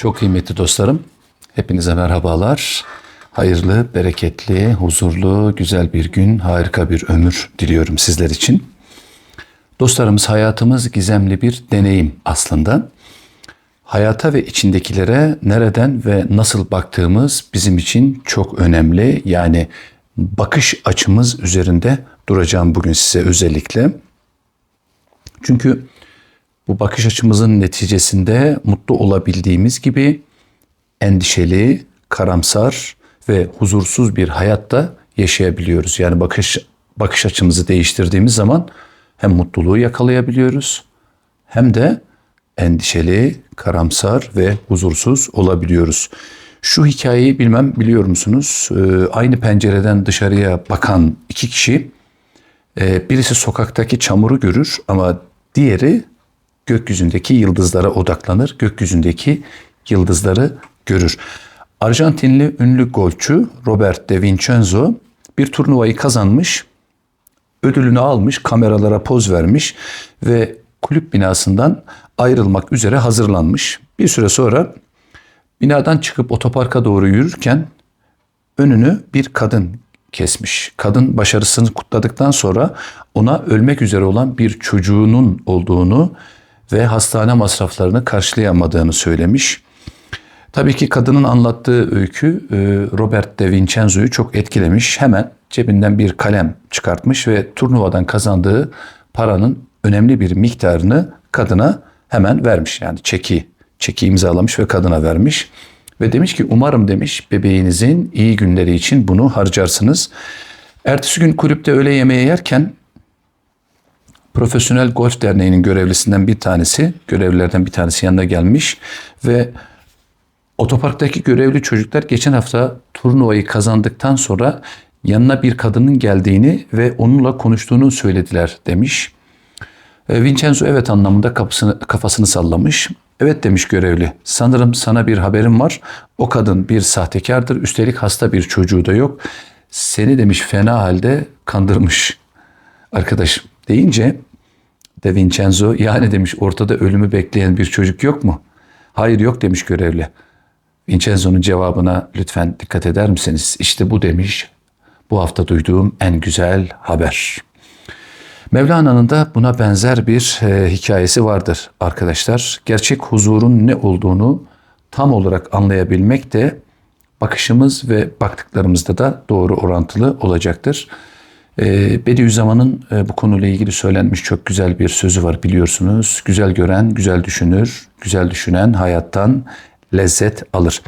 Çok kıymetli dostlarım, hepinize merhabalar. Hayırlı, bereketli, huzurlu, güzel bir gün, harika bir ömür diliyorum sizler için. Dostlarımız hayatımız gizemli bir deneyim aslında. Hayata ve içindekilere nereden ve nasıl baktığımız bizim için çok önemli. Yani bakış açımız üzerinde duracağım bugün size özellikle. Çünkü bu bakış açımızın neticesinde mutlu olabildiğimiz gibi endişeli, karamsar ve huzursuz bir hayatta yaşayabiliyoruz. Yani bakış bakış açımızı değiştirdiğimiz zaman hem mutluluğu yakalayabiliyoruz hem de endişeli, karamsar ve huzursuz olabiliyoruz. Şu hikayeyi bilmem biliyor musunuz? Ee, aynı pencereden dışarıya bakan iki kişi e, birisi sokaktaki çamuru görür ama diğeri gökyüzündeki yıldızlara odaklanır. Gökyüzündeki yıldızları görür. Arjantinli ünlü golçü Robert De Vincenzo bir turnuvayı kazanmış, ödülünü almış, kameralara poz vermiş ve kulüp binasından ayrılmak üzere hazırlanmış. Bir süre sonra binadan çıkıp otoparka doğru yürürken önünü bir kadın kesmiş. Kadın başarısını kutladıktan sonra ona ölmek üzere olan bir çocuğunun olduğunu ve hastane masraflarını karşılayamadığını söylemiş. Tabii ki kadının anlattığı öykü e, Robert de Vincenzo'yu çok etkilemiş. Hemen cebinden bir kalem çıkartmış ve turnuvadan kazandığı paranın önemli bir miktarını kadına hemen vermiş. Yani çeki, çeki imzalamış ve kadına vermiş. Ve demiş ki umarım demiş bebeğinizin iyi günleri için bunu harcarsınız. Ertesi gün kulüpte öğle yemeği yerken Profesyonel Golf Derneği'nin görevlisinden bir tanesi, görevlilerden bir tanesi yanına gelmiş ve otoparktaki görevli çocuklar geçen hafta turnuvayı kazandıktan sonra yanına bir kadının geldiğini ve onunla konuştuğunu söylediler demiş. E, Vincenzo evet anlamında kapısını, kafasını sallamış. Evet demiş görevli. Sanırım sana bir haberim var. O kadın bir sahtekardır. Üstelik hasta bir çocuğu da yok. Seni demiş fena halde kandırmış. Arkadaşım deyince De Vincenzo yani demiş ortada ölümü bekleyen bir çocuk yok mu? Hayır yok demiş görevli. Vincenzo'nun cevabına lütfen dikkat eder misiniz? İşte bu demiş bu hafta duyduğum en güzel haber. Mevlana'nın da buna benzer bir e, hikayesi vardır arkadaşlar. Gerçek huzurun ne olduğunu tam olarak anlayabilmek de bakışımız ve baktıklarımızda da doğru orantılı olacaktır. E, Bediüzzaman'ın e, bu konuyla ilgili söylenmiş çok güzel bir sözü var biliyorsunuz. Güzel gören güzel düşünür, güzel düşünen hayattan lezzet alır.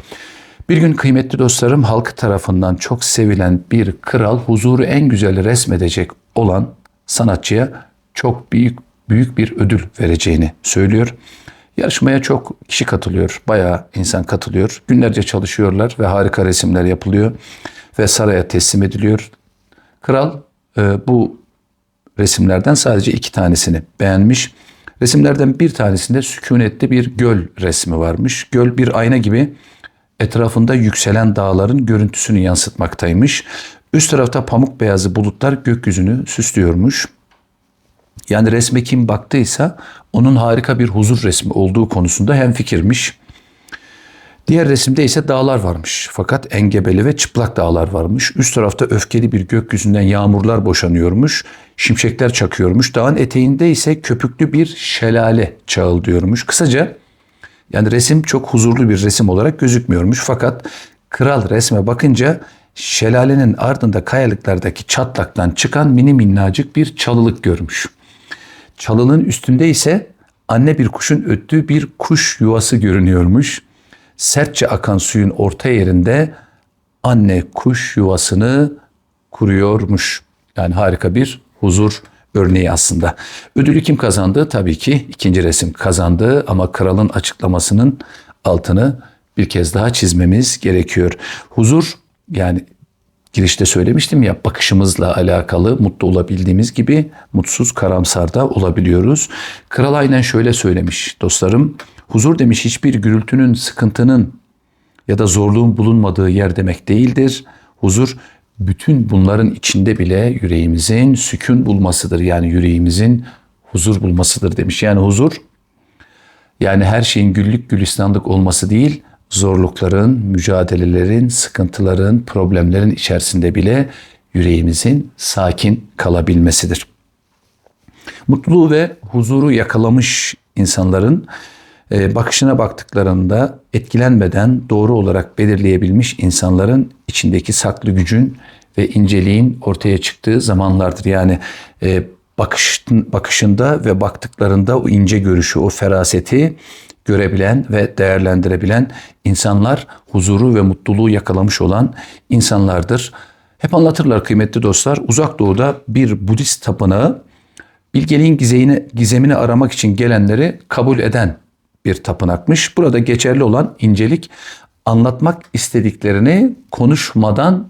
Bir gün kıymetli dostlarım halk tarafından çok sevilen bir kral huzuru en güzel resmedecek olan sanatçıya çok büyük büyük bir ödül vereceğini söylüyor. Yarışmaya çok kişi katılıyor. Bayağı insan katılıyor. Günlerce çalışıyorlar ve harika resimler yapılıyor ve saraya teslim ediliyor. Kral e, bu resimlerden sadece iki tanesini beğenmiş. Resimlerden bir tanesinde sükunetli bir göl resmi varmış. Göl bir ayna gibi etrafında yükselen dağların görüntüsünü yansıtmaktaymış. Üst tarafta pamuk beyazı bulutlar gökyüzünü süslüyormuş. Yani resme kim baktıysa onun harika bir huzur resmi olduğu konusunda hem fikirmiş. Diğer resimde ise dağlar varmış. Fakat engebeli ve çıplak dağlar varmış. Üst tarafta öfkeli bir gökyüzünden yağmurlar boşanıyormuş. Şimşekler çakıyormuş. Dağın eteğinde ise köpüklü bir şelale çağıldıyormuş. Kısaca yani resim çok huzurlu bir resim olarak gözükmüyormuş. Fakat kral resme bakınca şelalenin ardında kayalıklardaki çatlaktan çıkan mini minnacık bir çalılık görmüş. Çalının üstünde ise anne bir kuşun öttüğü bir kuş yuvası görünüyormuş. Sertçe akan suyun orta yerinde anne kuş yuvasını kuruyormuş. Yani harika bir huzur örneği aslında. Ödülü kim kazandı? Tabii ki ikinci resim kazandı ama kralın açıklamasının altını bir kez daha çizmemiz gerekiyor. Huzur yani girişte söylemiştim ya bakışımızla alakalı mutlu olabildiğimiz gibi mutsuz karamsar da olabiliyoruz. Kral aynen şöyle söylemiş dostlarım. Huzur demiş hiçbir gürültünün, sıkıntının ya da zorluğun bulunmadığı yer demek değildir. Huzur bütün bunların içinde bile yüreğimizin sükun bulmasıdır. Yani yüreğimizin huzur bulmasıdır demiş. Yani huzur Yani her şeyin güllük gülistanlık olması değil, zorlukların, mücadelelerin, sıkıntıların, problemlerin içerisinde bile yüreğimizin sakin kalabilmesidir. Mutluluğu ve huzuru yakalamış insanların bakışına baktıklarında etkilenmeden doğru olarak belirleyebilmiş insanların içindeki saklı gücün ve inceliğin ortaya çıktığı zamanlardır. Yani e, bakış, bakışında ve baktıklarında o ince görüşü, o feraseti görebilen ve değerlendirebilen insanlar huzuru ve mutluluğu yakalamış olan insanlardır. Hep anlatırlar kıymetli dostlar. Uzak Doğu'da bir Budist tapınağı bilgeliğin gizemini, gizemini aramak için gelenleri kabul eden bir tapınakmış. Burada geçerli olan incelik anlatmak istediklerini konuşmadan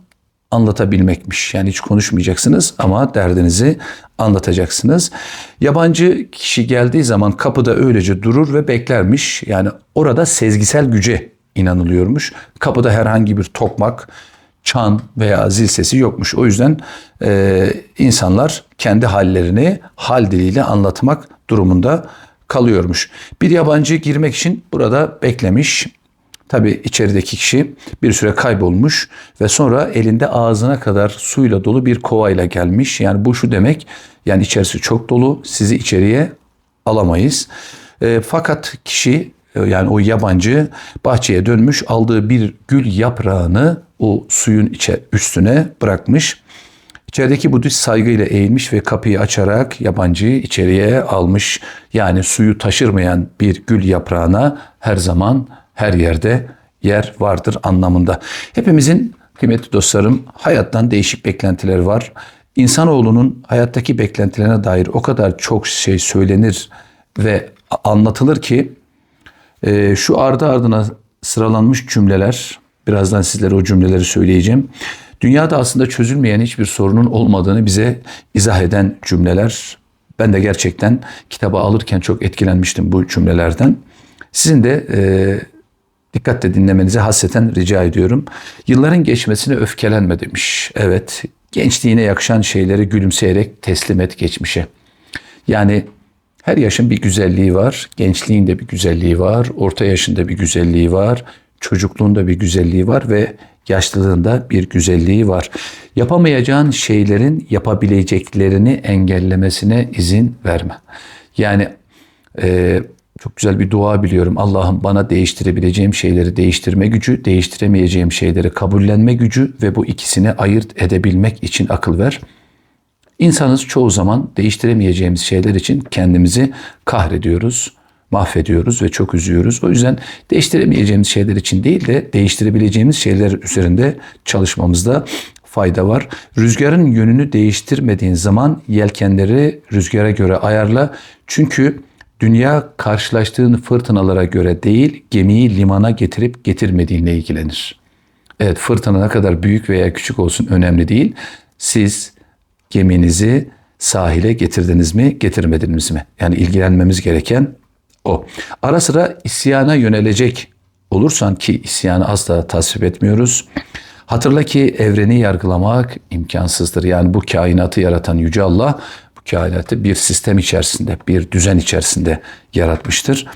anlatabilmekmiş. Yani hiç konuşmayacaksınız ama derdinizi anlatacaksınız. Yabancı kişi geldiği zaman kapıda öylece durur ve beklermiş. Yani orada sezgisel güce inanılıyormuş. Kapıda herhangi bir tokmak, çan veya zil sesi yokmuş. O yüzden e, insanlar kendi hallerini hal diliyle anlatmak durumunda kalıyormuş. Bir yabancı girmek için burada beklemiş. Tabi içerideki kişi bir süre kaybolmuş ve sonra elinde ağzına kadar suyla dolu bir kovayla gelmiş. Yani bu şu demek yani içerisi çok dolu sizi içeriye alamayız. E, fakat kişi yani o yabancı bahçeye dönmüş aldığı bir gül yaprağını o suyun içe, üstüne bırakmış. İçerideki Budist saygıyla eğilmiş ve kapıyı açarak yabancıyı içeriye almış. Yani suyu taşırmayan bir gül yaprağına her zaman her yerde yer vardır anlamında. Hepimizin kıymetli dostlarım hayattan değişik beklentileri var. İnsanoğlunun hayattaki beklentilerine dair o kadar çok şey söylenir ve anlatılır ki e, şu ardı ardına sıralanmış cümleler, birazdan sizlere o cümleleri söyleyeceğim. Dünyada aslında çözülmeyen hiçbir sorunun olmadığını bize izah eden cümleler. Ben de gerçekten kitaba alırken çok etkilenmiştim bu cümlelerden. Sizin de e, dikkatle dinlemenizi hasreten rica ediyorum. Yılların geçmesine öfkelenme demiş. Evet, gençliğine yakışan şeyleri gülümseyerek teslim et geçmişe. Yani her yaşın bir güzelliği var. Gençliğin de bir güzelliği var. Orta yaşında bir güzelliği var. Çocukluğunda bir güzelliği var ve yaşlılığında bir güzelliği var. Yapamayacağın şeylerin yapabileceklerini engellemesine izin verme. Yani e, çok güzel bir dua biliyorum. Allah'ım bana değiştirebileceğim şeyleri değiştirme gücü, değiştiremeyeceğim şeyleri kabullenme gücü ve bu ikisini ayırt edebilmek için akıl ver. İnsanız çoğu zaman değiştiremeyeceğimiz şeyler için kendimizi kahrediyoruz, mahvediyoruz ve çok üzüyoruz. O yüzden değiştiremeyeceğimiz şeyler için değil de değiştirebileceğimiz şeyler üzerinde çalışmamızda fayda var. Rüzgarın yönünü değiştirmediğin zaman yelkenleri rüzgara göre ayarla. Çünkü dünya karşılaştığın fırtınalara göre değil, gemiyi limana getirip getirmediğinle ilgilenir. Evet fırtına ne kadar büyük veya küçük olsun önemli değil. Siz geminizi sahile getirdiniz mi, getirmediniz mi? Yani ilgilenmemiz gereken o. Ara sıra isyana yönelecek olursan ki isyanı asla tasvip etmiyoruz. Hatırla ki evreni yargılamak imkansızdır. Yani bu kainatı yaratan Yüce Allah bu kainatı bir sistem içerisinde, bir düzen içerisinde yaratmıştır.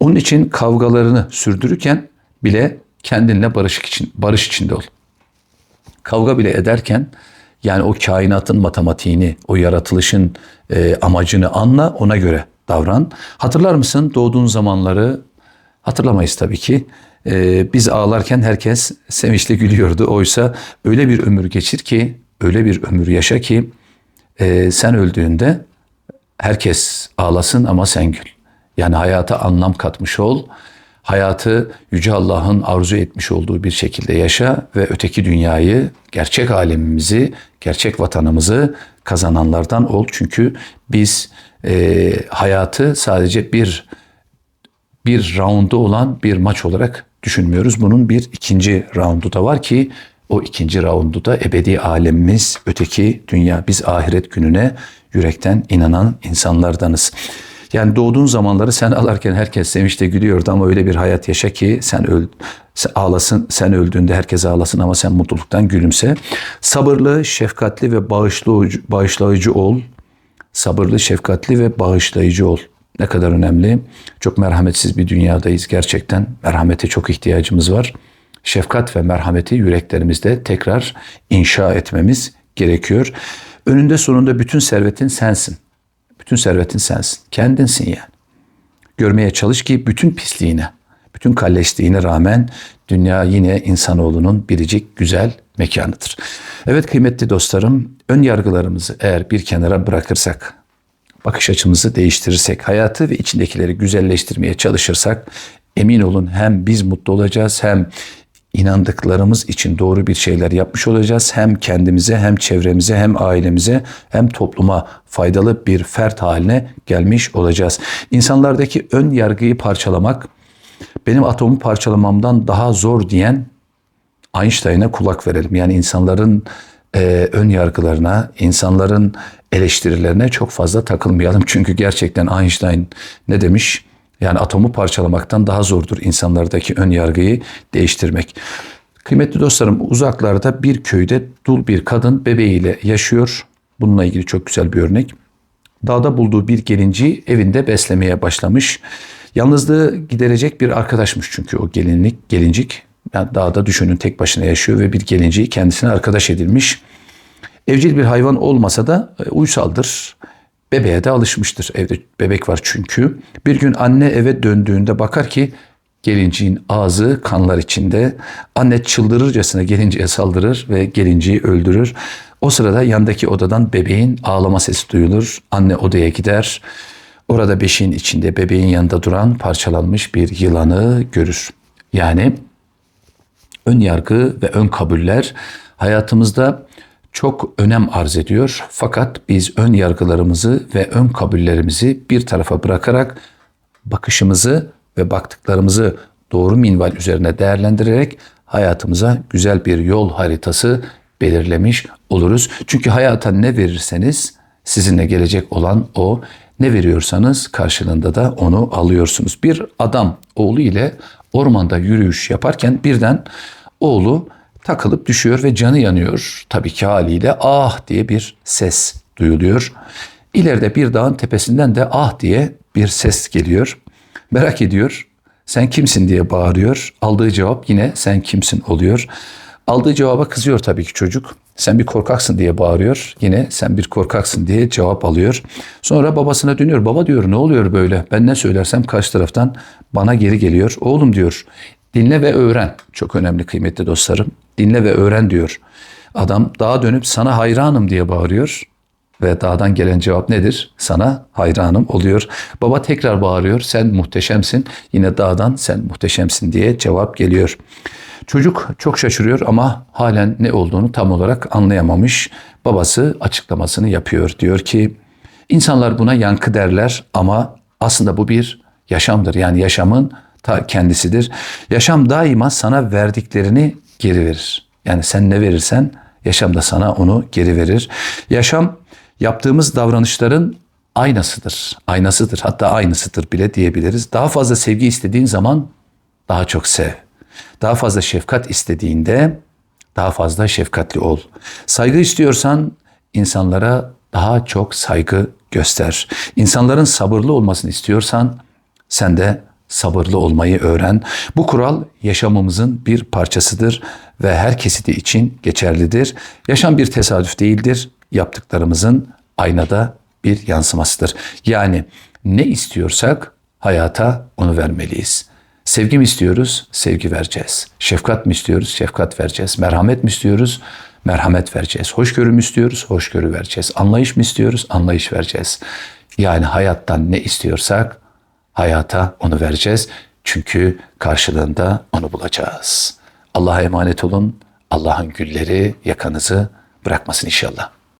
Onun için kavgalarını sürdürürken bile kendinle barışık için, barış içinde ol. Kavga bile ederken yani o kainatın matematiğini, o yaratılışın e, amacını anla, ona göre davran. Hatırlar mısın doğduğun zamanları? Hatırlamayız tabii ki. E, biz ağlarken herkes sevinçle gülüyordu. Oysa öyle bir ömür geçir ki, öyle bir ömür yaşa ki e, sen öldüğünde herkes ağlasın ama sen gül. Yani hayata anlam katmış ol hayatı Yüce Allah'ın arzu etmiş olduğu bir şekilde yaşa ve öteki dünyayı, gerçek alemimizi, gerçek vatanımızı kazananlardan ol. Çünkü biz e, hayatı sadece bir bir roundu olan bir maç olarak düşünmüyoruz. Bunun bir ikinci roundu da var ki o ikinci roundu da ebedi alemimiz, öteki dünya. Biz ahiret gününe yürekten inanan insanlardanız. Yani doğduğun zamanları sen alarken herkes sevinçle gülüyordu ama öyle bir hayat yaşa ki sen öl ağlasın, sen öldüğünde herkes ağlasın ama sen mutluluktan gülümse. Sabırlı, şefkatli ve bağışlayıcı, bağışlayıcı ol. Sabırlı, şefkatli ve bağışlayıcı ol. ne kadar önemli. Çok merhametsiz bir dünyadayız gerçekten. Merhamete çok ihtiyacımız var. Şefkat ve merhameti yüreklerimizde tekrar inşa etmemiz gerekiyor. Önünde sonunda bütün servetin sensin. Bütün servetin sensin. Kendinsin yani. Görmeye çalış ki bütün pisliğine, bütün kalleşliğine rağmen dünya yine insanoğlunun biricik güzel mekanıdır. Evet kıymetli dostlarım, ön yargılarımızı eğer bir kenara bırakırsak, bakış açımızı değiştirirsek, hayatı ve içindekileri güzelleştirmeye çalışırsak emin olun hem biz mutlu olacağız hem inandıklarımız için doğru bir şeyler yapmış olacağız. Hem kendimize hem çevremize hem ailemize hem topluma faydalı bir fert haline gelmiş olacağız. İnsanlardaki ön yargıyı parçalamak benim atomu parçalamamdan daha zor diyen Einstein'a kulak verelim. Yani insanların e, ön yargılarına, insanların eleştirilerine çok fazla takılmayalım. Çünkü gerçekten Einstein ne demiş? Yani atomu parçalamaktan daha zordur insanlardaki ön yargıyı değiştirmek. Kıymetli dostlarım uzaklarda bir köyde dul bir kadın bebeğiyle yaşıyor. Bununla ilgili çok güzel bir örnek. Dağda bulduğu bir gelinci evinde beslemeye başlamış. Yalnızlığı giderecek bir arkadaşmış çünkü o gelinlik, gelincik. Dağda düşünün tek başına yaşıyor ve bir gelinciyi kendisine arkadaş edilmiş. Evcil bir hayvan olmasa da e, uysaldır. Bebeğe de alışmıştır. Evde bebek var çünkü. Bir gün anne eve döndüğünde bakar ki gelinciğin ağzı kanlar içinde. Anne çıldırırcasına gelinciye saldırır ve gelinciyi öldürür. O sırada yandaki odadan bebeğin ağlama sesi duyulur. Anne odaya gider. Orada beşiğin içinde bebeğin yanında duran parçalanmış bir yılanı görür. Yani ön yargı ve ön kabuller hayatımızda çok önem arz ediyor. Fakat biz ön yargılarımızı ve ön kabullerimizi bir tarafa bırakarak bakışımızı ve baktıklarımızı doğru minval üzerine değerlendirerek hayatımıza güzel bir yol haritası belirlemiş oluruz. Çünkü hayata ne verirseniz sizinle gelecek olan o. Ne veriyorsanız karşılığında da onu alıyorsunuz. Bir adam oğlu ile ormanda yürüyüş yaparken birden oğlu takılıp düşüyor ve canı yanıyor. Tabii ki haliyle ah diye bir ses duyuluyor. İleride bir dağın tepesinden de ah diye bir ses geliyor. Merak ediyor. Sen kimsin diye bağırıyor. Aldığı cevap yine sen kimsin oluyor. Aldığı cevaba kızıyor tabii ki çocuk. Sen bir korkaksın diye bağırıyor. Yine sen bir korkaksın diye cevap alıyor. Sonra babasına dönüyor. Baba diyor ne oluyor böyle? Ben ne söylersem karşı taraftan bana geri geliyor. Oğlum diyor dinle ve öğren. Çok önemli kıymetli dostlarım. Dinle ve öğren diyor. Adam dağa dönüp sana hayranım diye bağırıyor. Ve dağdan gelen cevap nedir? Sana hayranım oluyor. Baba tekrar bağırıyor. Sen muhteşemsin. Yine dağdan sen muhteşemsin diye cevap geliyor. Çocuk çok şaşırıyor ama halen ne olduğunu tam olarak anlayamamış. Babası açıklamasını yapıyor. Diyor ki insanlar buna yankı derler ama aslında bu bir yaşamdır. Yani yaşamın ta kendisidir. Yaşam daima sana verdiklerini geri verir. Yani sen ne verirsen yaşam da sana onu geri verir. Yaşam yaptığımız davranışların aynasıdır. Aynasıdır. Hatta aynısıdır bile diyebiliriz. Daha fazla sevgi istediğin zaman daha çok sev. Daha fazla şefkat istediğinde daha fazla şefkatli ol. Saygı istiyorsan insanlara daha çok saygı göster. İnsanların sabırlı olmasını istiyorsan sen de sabırlı olmayı öğren. Bu kural yaşamımızın bir parçasıdır ve her kesiti için geçerlidir. Yaşam bir tesadüf değildir. Yaptıklarımızın aynada bir yansımasıdır. Yani ne istiyorsak hayata onu vermeliyiz. Sevgi mi istiyoruz? Sevgi vereceğiz. Şefkat mi istiyoruz? Şefkat vereceğiz. Merhamet mi istiyoruz? Merhamet vereceğiz. Hoşgörü mü istiyoruz? Hoşgörü vereceğiz. Anlayış mı istiyoruz? Anlayış vereceğiz. Yani hayattan ne istiyorsak hayata onu vereceğiz. Çünkü karşılığında onu bulacağız. Allah'a emanet olun. Allah'ın gülleri yakanızı bırakmasın inşallah.